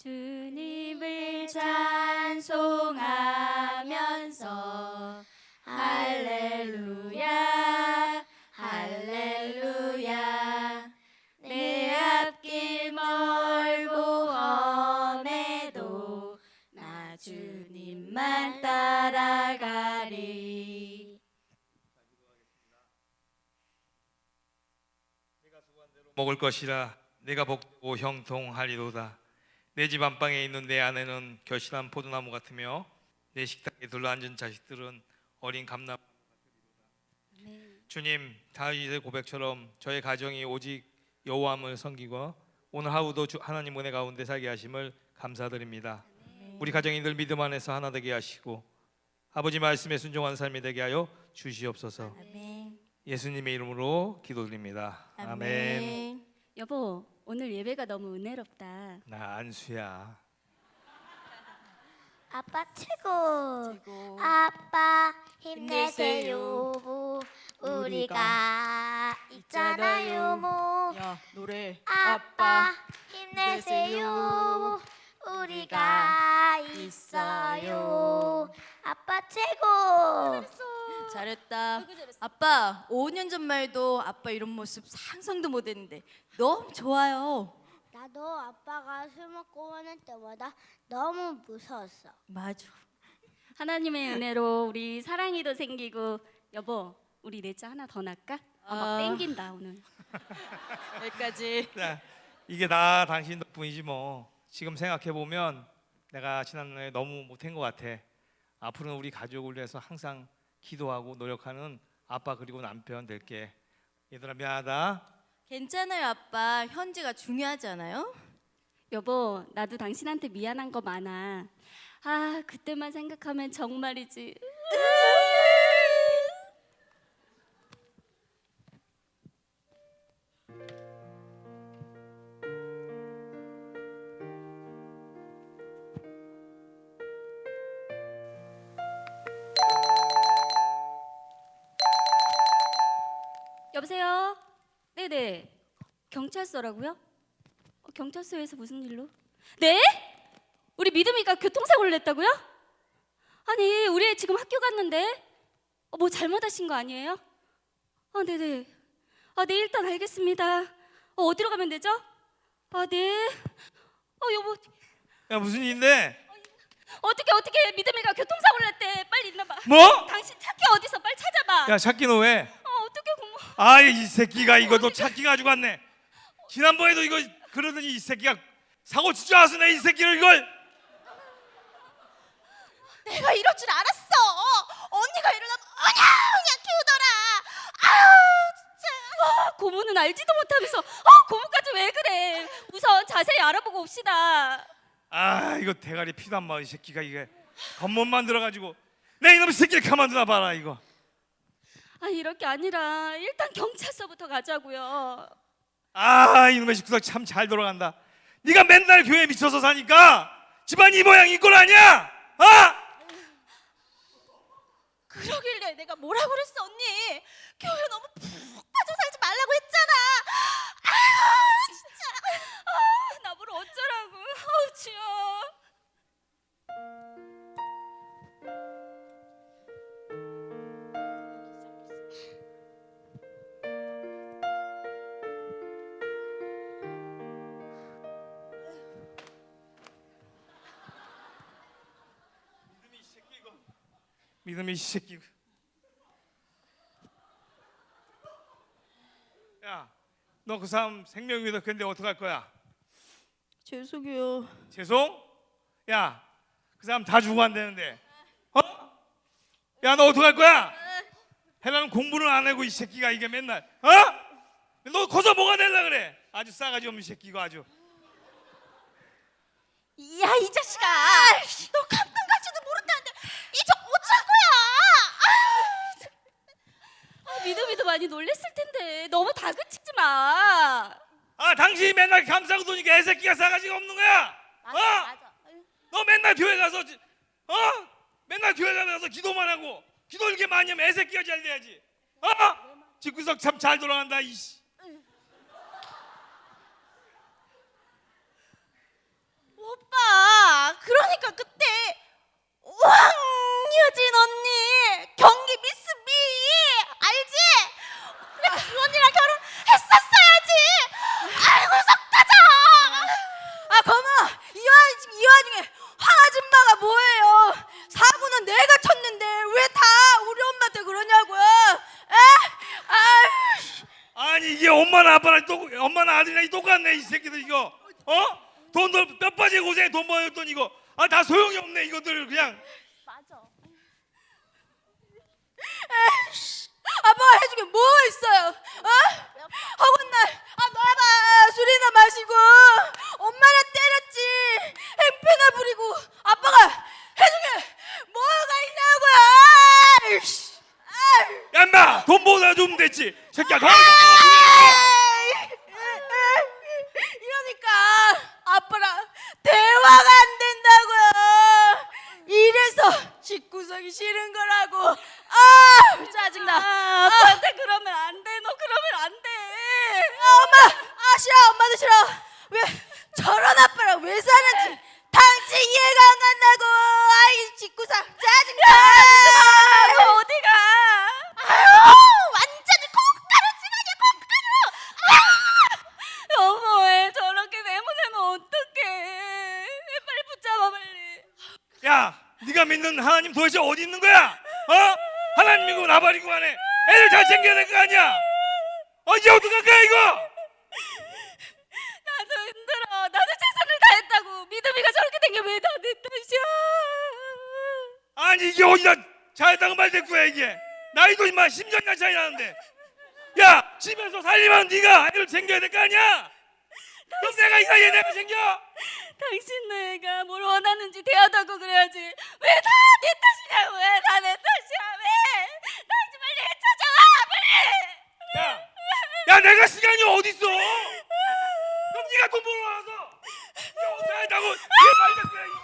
주님을 찬송하면서 할렐루야 할렐루야. 내 앞길 멀고 험해도 나 주님만 따라가리. 먹을 것이라 내가 복고 형통하리로다 내 집 안방에 있는 내 아내는 결실한 포도나무 같으며 내 식탁에 둘러앉은 자식들은 어린 감나무 주님 다윗의 고백처럼 저의 가정이 오직 여호와를 섬기고 오늘 하루도 주 하나님 은혜 가운데 살게 하심을 감사드립니다. 우리 가정이 늘 믿음 안에서 하나 되게 하시고 아버지 말씀에 순종한 삶이 되게 하여 주시옵소서. 아멘. 예수님의 이름으로 기도드립니다. 아멘. 여보 오늘 예배가 너무 은혜롭다 나 안수야. 아빠 최고. 최고. 아빠 힘내세요. 우리가 있잖아요. 모. 야 노래 아빠 힘내세요. 우리가 있어요. 아빠 최고. 잘했 다 아빠 5년 전만 해도 아빠 이런 모습 상상도 못했는데 너무 좋아요 나도 아빠가 술 먹고 화낼 때마다 너무 무서웠어. 맞아 하나님의 은혜로 우리 사랑이도 생기고 여보 우리 넷째 하나 더 낳을까? 아, 막 아. 땡긴다 오늘 여기까지 자, 이게 다 당신 덕분이지 뭐. 지금 생각해 보면 내가 지난해 너무 못한 것 같아. 앞으로는 우리 가족을 위해서 항상 기도하고 노력하는 아빠 그리고 남편 될게. 얘들아 미안하다. 괜찮아요 아빠 현재가 중요하지 않아요? 여보 나도 당신한테 미안한 거 많아 아 그때만 생각하면 정말이지 경찰서라고요? 어, 경찰서에서 무슨 일로? 네? 우리 믿음이가 교통사고를 냈다고요? 아니 우리 애 지금 학교 갔는데 어, 뭐 잘못하신 거 아니에요? 아 네네 아네 일단 알겠습니다 어, 어디로 가면 되죠? 아네 어 여보 야 무슨 일인데? 어떻게 어떻게 믿음이가 교통사고를 냈대 빨리 있나봐 뭐? 당신 찾기 어디서 빨리 찾아봐 야 찾기 너 왜? 어 어떻게 고모 아이 이 새끼가 이거도 찾기 가지고 왔네. 지난번에도 이거 그러더니 이 새끼가 사고 치지 않았어 내이 새끼를 이걸. 내가 이럴 줄 알았어. 언니가 이러면 어냐어냐 키우더라. 아유 아, 고모는 알지도 못하면서 아 고모까지 왜 그래? 우선 자세히 알아보고 옵시다. 아 이거 대가리 피도 안 마이 새끼가 이게. 겉멋 만들어 가지고. 내 이놈의 새끼를 가만두나 봐라 이거. 아 이럴 게 아니라 일단 경찰서부터 가자고요. 아 이놈의 식구가 참잘 돌아간다. 네가 맨날 교회 미쳐서 사니까 집안 이 모양 이꼴 아니야? 아 그러길래 내가 뭐라 그랬어 언니? 교회 너무 푹 빠져 살지 말라고 했잖아. 아유 진짜. 아, 나보러 어쩌라고. 아우 주여. 믿음이 이 새끼. 야 너 그 사람 생명 위에 근데 어떡할 거야? 죄송해요. 죄송? 야 그 사람 다 죽어 안 되는데. 어? 야 너 어떡할 거야? 해라는 공부를 안 하고 이 새끼가 이게 맨날 어? 너 커서 뭐가 될라 그래? 아주 싸가지 없는 새끼가 아주. 야 이 자식아. 너 감당 갈지도 모른다는데 이제 어쩔 믿음이도 많이 놀랬을 텐데 너무 다그치지 마. 아 당신이 맨날 감싸고 도니까 애새끼가 싸가지가 없는 거야 어? 너 맨날 교회 가서 지- 어? 맨날 교회 가서 기도만 하고 기도 이렇게 많이 하면 애새끼가 잘 돼야지 어? 집구석 참 잘 돌아간다 이씨 와 오빠 그러니까 그때 왕유진 언니 경기 미스 미 알지? 언니랑 결혼했었어야지 아이고 속 터져 아 거마 이, 와, 이 와중에 황 아줌마가 뭐예요? 사고는 내가 쳤는데 왜 다 우리 엄마한테 그러냐고요? 에? 아유 아니 이게 엄마나 아빠나 똑 엄마나 아들이나 똑같네 이 새끼들 이거 어? 돈도 뼈 빠지게 고생해 돈 모였던 이거 아 다 소용이 없네 이것들 그냥 맞아 아빠가 해준 게뭐 있어요? 어? 허군 날 아 너가 술이나 마시고 엄마나 때렸지 행패나 부리고 아빠가 해준 게 뭐가 있냐고요? 아이씨. 아이. 야 인마 돈 모아다 주면 됐지 새끼야 가 이러니까 아빠랑 대화가 안 된다고요. 이래서 집구석이 싫은 거라고. 아 짜증나. 아, 아빠한테 그러면 안 돼. 너 그러면 안 돼. 아, 엄마, 아 싫어, 엄마도 싫어. 왜 저런 아빠랑 왜 사는지 당신 이해가 안 간다고. 아이 집구석 짜증나. 너 어디가? 아유 완전히 콩가루 집안이야 콩가루 여보왜 저렇게 내보내면 어떡해? 빨리 붙잡아 빨리. 야 네가 믿는 하나님 도대체 어디 있는 거야 어? 하나님 믿고 나 버리고 가네 애들 잘 챙겨야 될 거 아니야 어 이제 어떡할 거야 이거 나도 힘들어. 나도 최선을 다했다고. 믿음이가 저렇게 된 게 왜 나내 탓이야? 아니 이게 어디다 잘했다고 말 됐고야 이게 나이도 임마 10년이나 차이 나는데 야 집에서 살림하는 네가 애들 챙겨야 될 거 아니야 그럼 내가 이 사이에 내가 챙겨 당신 내가 뭘 원하는지 대하다고 그래야지. 왜 다 내 탓이냐고? 왜다 내 탓이야? 왜? 나좀 빨리 찾아와 빨리. 야, 야 내가 시간이 어딨어 그럼 네가 돈 벌어 와서 야 어떻게 한다고 얘말 됐고야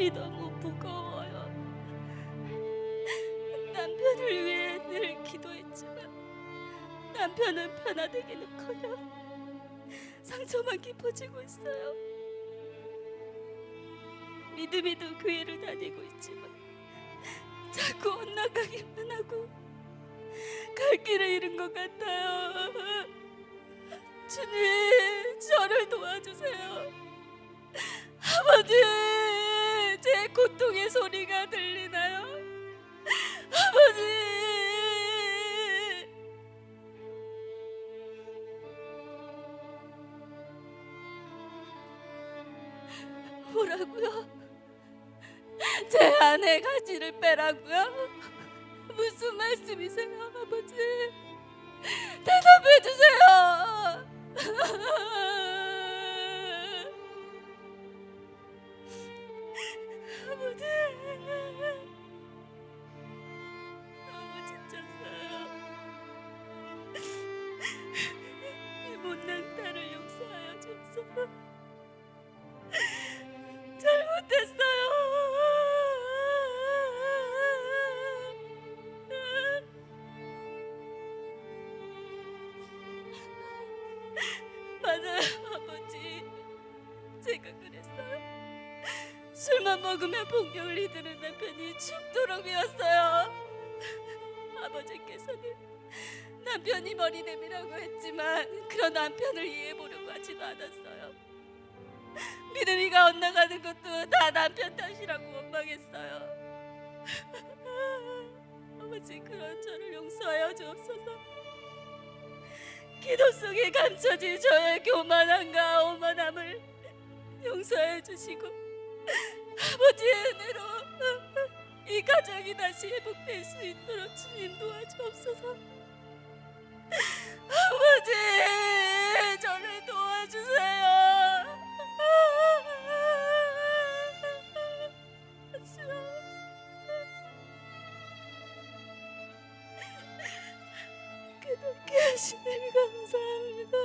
제 삶이 너무 무거워요. 남편을 위해 늘 기도했지만 남편은 변화되기는커녕 상처만 깊어지고 있어요. 믿음이도 교회를 다니고 있지만 자꾸 엇나가기만 하고 갈 길을 잃은 것 같아요. 주님, 저를 도와주세요. 아버지, 제 고통의 소리가 들리나요? 아버지. 뭐라고요? 제 아내 가지를 빼라고요? 무슨 말씀이세요, 아버지? 대답해 주세요. 먹으면 폭력을 휘두른 남편이 죽도록 미웠어요. 아버지께서는 남편이 머리 내미라고 했지만 그런 남편을 이해해 보려고 하지도 않았어요. 믿음이가 엇나가는 것도 다 남편 탓이라고 원망했어요. 아버지 그런 저를 용서하여 주옵소서. 기도 속에 감춰진 저의 교만함과 오만함을 용서해 주시고 아버지의 은혜로 이 가정이 다시 회복될 수 있도록 주님 도와주옵소서. 아버지 저를 도와주세요. 그렇게 하시니 감사합니다.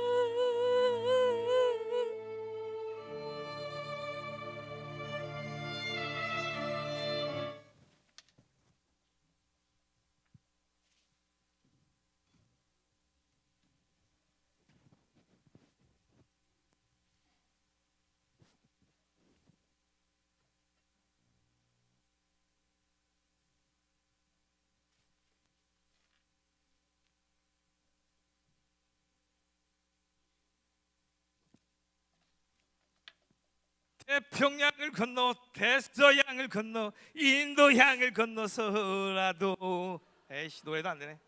태평양을 건너 대서양을 건너 인도양을 건너서라도 에이씨 노래도 안 되네.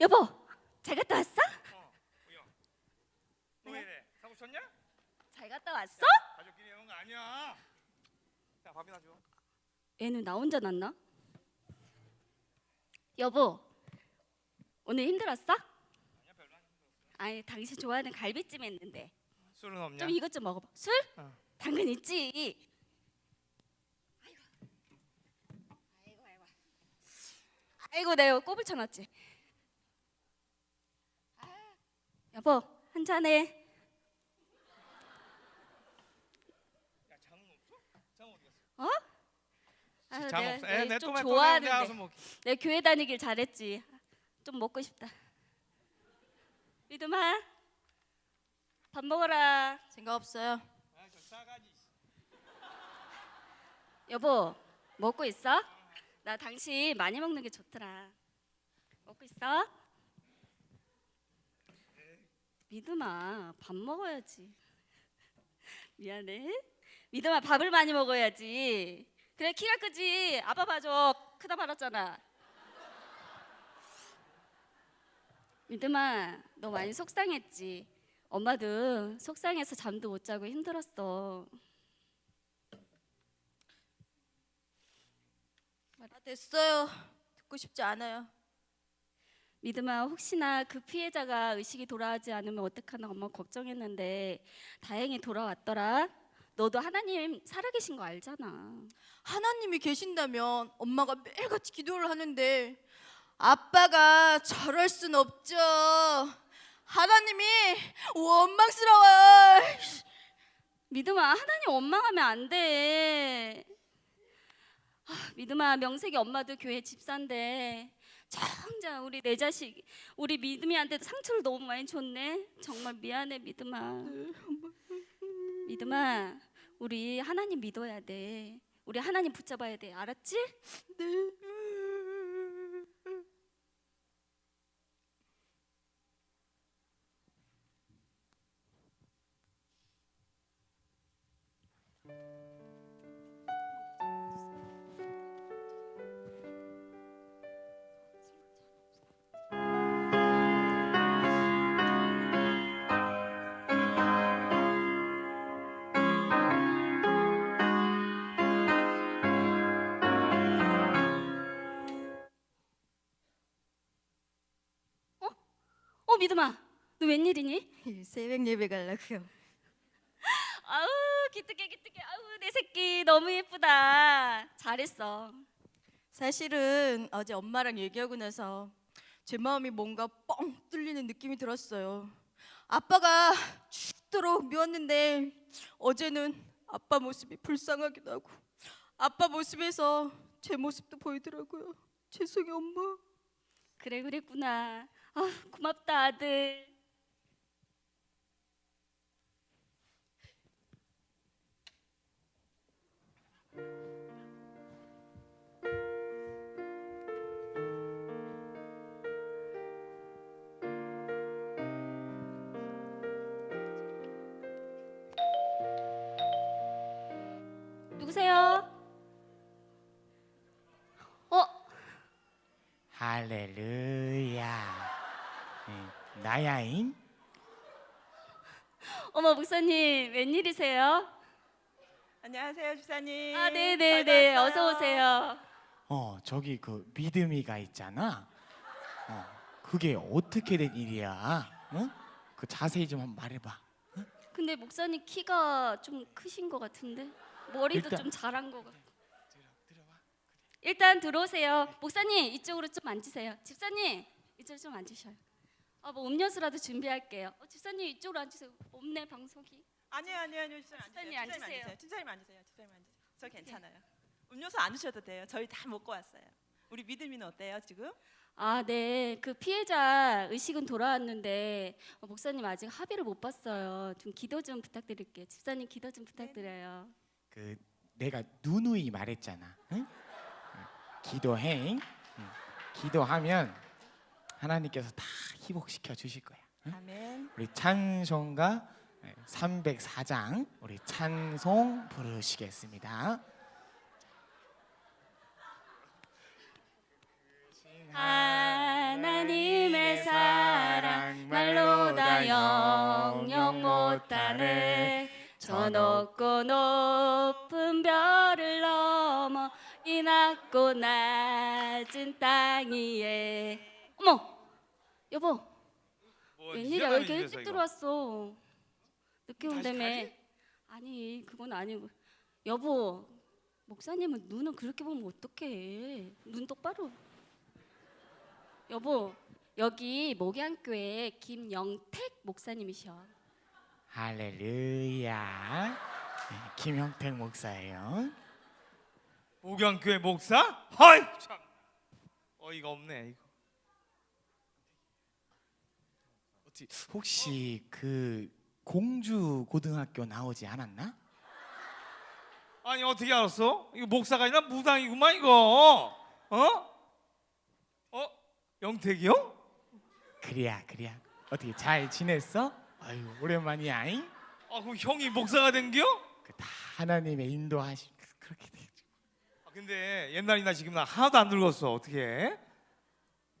여보, 잘 갔다 왔어? 왜 이래? 사고 쳤냐? 잘 갔다 왔어? 가족끼리 이런 거 아니야. 자 밥이나 줘. 애는 나 혼자 났나? 여보, 오늘 힘들었어? 아니 당신 좋아하는 갈비찜 했는데 술은 없냐? 좀 이것 좀 먹어봐. 술? 어. 당근 있지. 아이고, 아이고, 아이고. 아이고 내가 꼽을 쳐놨지. 아, 여보 한 잔해. 야 장은 없어? 장 어디 갔어? 어? 아, 장 내가- 없어. 내가 내또 좋아하는데. 내가 교회 다니길 잘했지. 좀 먹고 싶다. 믿음아, 밥 먹어라. 생각 없어요. 여보, 먹고 있어? 나 당신 많이 먹는 게 좋더라. 먹고 있어? 믿음아, 밥 먹어야지. 미안해. 믿음아, 밥을 많이 먹어야지. 그래, 키가 크지. 아빠 봐줘. 크다 말았잖아. 믿음아, 너 많이 속상했지. 엄마도 속상해서 잠도 못 자고 힘들었어. 아, 됐어요. 듣고 싶지 않아요. 믿음아 혹시나 그 피해자가 의식이 돌아오지 않으면 어떡하나 엄마 걱정했는데 다행히 돌아왔더라. 너도 하나님 살아계신 거 알잖아. 하나님이 계신다면 엄마가 매일같이 기도를 하는데 아빠가 저럴 순 없죠. 하나님이 원망스러워요. 믿음아 하나님 원망하면 안 돼. 아, 믿음아 명색이 엄마도 교회 집사인데 정작 우리 내 자식 우리 믿음이한테 상처를 너무 많이 줬네. 정말 미안해 믿음아. 믿음아 우리 하나님 믿어야 돼. 우리 하나님 붙잡아야 돼. 알았지? 어 믿음아 너 웬일이니? 새벽 예배 가려고요. 아우 기특해 기특해 아우 내 새끼 너무 예쁘다 잘했어 사실은 어제 엄마랑 얘기하고 나서 제 마음이 뭔가 뻥 뚫리는 느낌이 들었어요. 아빠가 죽도록 미웠는데 어제는 아빠 모습이 불쌍하기도 하고 아빠 모습에서 제 모습도 보이더라고요. 죄송해요 엄마. 그래 그랬구나 아 고맙다 아들 누구세요? 어? 할렐루야. 응, 나야잉? 어머 목사님 웬일이세요? 안녕하세요 주사님. 아 네네네 잘 어서. 오세요. 어, 저기 그 믿음이가 있잖아. 어, 그게 어떻게 된 일이야? 어? 그 자세히 좀 한번 말해봐. 근데 목사님 키가 좀 크신 것 같은데 머리도 일단- 좀 자란 것 같고. 일단 들어오세요. 목사님 이쪽으로 좀 앉으세요. 집사님 이쪽으로 좀 앉으셔요. 아, 뭐 음료수라도 준비할게요. 어, 집사님 이쪽으로 앉으세요. 없네 방송이. 아니요, 아니요, 아니요. 주사님 주사님 앉으세요. 앉으세요. 주사님 앉으세요. 주사님 앉으세요. 저 괜찮아요. 음료수 안 드셔도 돼요. 저희 다 먹고 왔어요. 우리 믿음이는 어때요 지금? 아, 네. 그 피해자 의식은 돌아왔는데 어, 목사님 아직 합의를 못 봤어요. 좀 기도 좀 부탁드릴게요. 집사님 기도 좀 부탁드려요. 그 내가 누누이 말했잖아. 응? 기도해. 응. 기도하면 하나님께서 다 희복시켜 주실 거야. 아멘. 우리 찬송가 304장 우리 찬송 부르시겠습니다. 하나님의 사랑 말로 다 영영 못하네 저 높고 높은 별을 넘어 이 낮고 낮은 땅 위에 여보 뭐 웬일이야 왜 이렇게 일찍. 들어왔어 늦게 온다며? 아니 그건 아니고 여보 목사님은 눈은 그렇게 보면 어떡해 눈 똑바로 여보 여기 목양교회 김영택 목사님이셔 할렐루야. 네, 김형택 목사예요. 목양교회 목사? 하이 참 어이가 없네 이거. 어찌- 혹시 그 공주 고등학교 나오지 않았나? 아니 어떻게 알았어? 이거 목사가 아니라 무당이구만 이거. 어? 어? 영택이 형? 그래야 그래야. 어떻게 잘 지냈어? 아유 오랜만이야. 잉? 아 그럼 형이 목사가 된겨? 그다 하나님의 인도하심 그렇게 돼. 아, 근데 옛날이나 지금 나 하나도 안 늙었어 어떻게?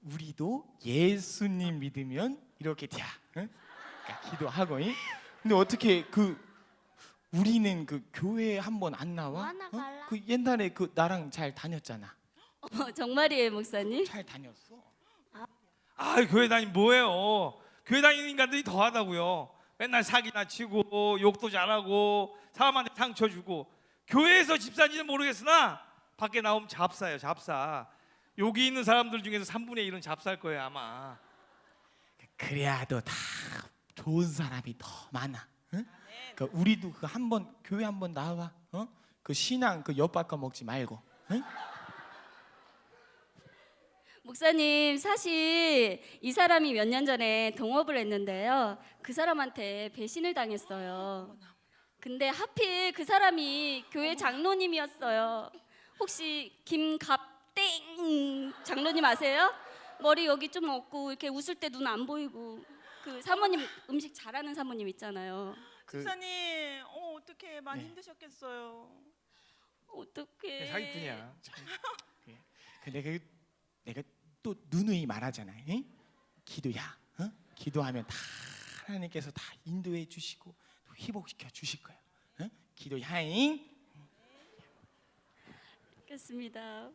우리도 예수님 믿으면 이렇게 돼. 응? 그러니까 기도하고. 잉? 근데 어떻게 그 우리는 그 교회 한 번 안 나와? 어? 그 옛날에 그 나랑 잘 다녔잖아. 어, 정말이에요 목사님 잘 다녔어. 아 교회 다니면 뭐해요? 교회 다니는 인간들이 더하다고요. 맨날 사기나 치고 욕도 잘하고 사람한테 상처 주고 교회에서 집사인지는 모르겠으나 밖에 나오면 잡사예요 잡사. 여기 있는 사람들 중에서 3분의 1은 잡사일 거예요 아마. 그래야도 다 좋은 사람이 더 많아. 응? 그 우리도 그 한 번 교회 한 번 나와. 어? 그 신앙 그 엿바꿔 먹지 말고. 응? 목사님 사실 이 사람이 몇 년 전에 동업을 했는데요 그 사람한테 배신을 당했어요 근데 하필 그 사람이 교회 장로님이었어요 혹시 김갑땡 장로님 아세요? 머리 여기 좀 없고 이렇게 웃을 때 눈 안 보이고 그 사모님 음식 잘하는 사모님 있잖아요 그 집사님, 어 어떻게 많이 네. 힘드셨겠어요. 어떡해 사기꾼이야. 그 내가 내가 또 누누이 말하잖아. 응? 기도야. 어? 기도하면 다 하나님께서 다 인도해 주시고 또 회복시켜 주실 거야. 응? 기도야잉. 알겠습니다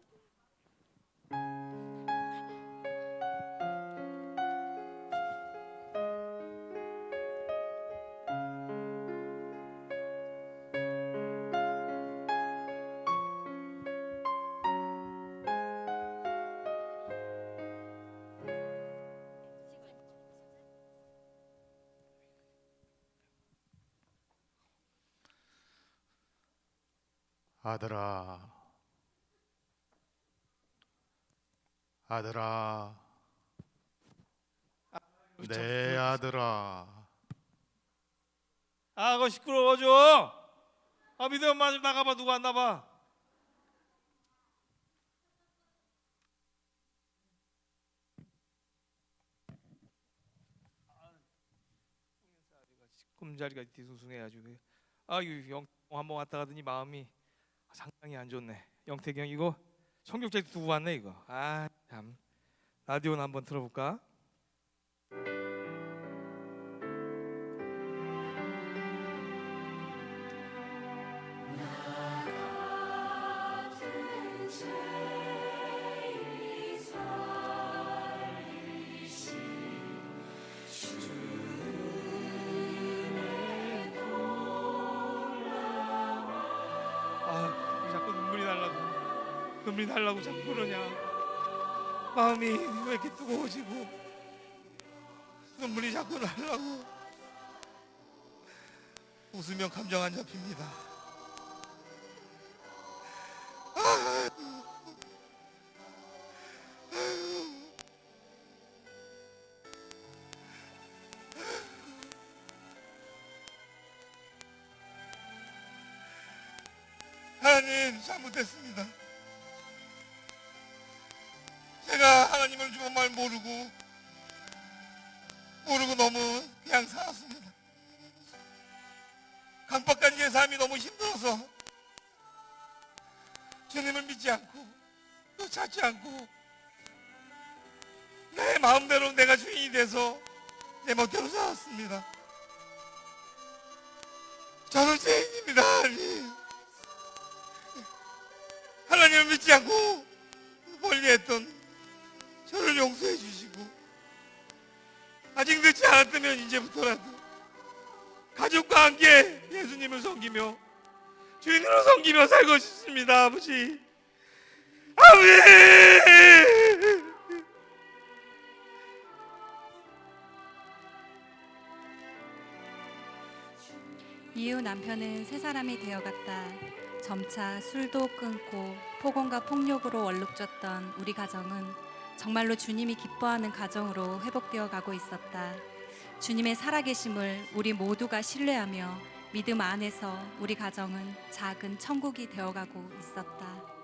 아들아, 아들아, 내 아들아, 아 그거 시끄러워져. 아 믿음 엄마 좀 나가봐. 누구 안 나봐. 꿈자리가 뒤숭숭해가지고 아유 영 한번 왔다 가더니 마음이 상당히 안 좋네. 형 이거 성격제 두고 왔네 이거. 아 참. 라디오는 한번 들어볼까? 눈물이 날라고 자꾸 그러냐 마음이 왜 이렇게 뜨거워지고 눈물이 자꾸 나려고 웃으면 감정 안 잡힙니다. 하나님 잘못했습니다. 믿지 않고 또 찾지 않고 내 마음대로 내가 주인이 돼서 내 멋대로 살았습니다. 저는 죄인입니다, 하나님. 하나님을 믿지 않고 멀리했던 저를 용서해 주시고 아직 늦지 않았다면 이제부터라도 가족과 함께 예수님을 섬기며 주인으로 섬기며 살고 싶습니다 아버지 아버지 이후 남편은 새 사람이 되어갔다. 점차 술도 끊고 폭언과 폭력으로 얼룩졌던 우리 가정은 정말로 주님이 기뻐하는 가정으로 회복되어 가고 있었다. 주님의 살아계심을 우리 모두가 신뢰하며 믿음 안에서 우리 가정은 작은 천국이 되어가고 있었다.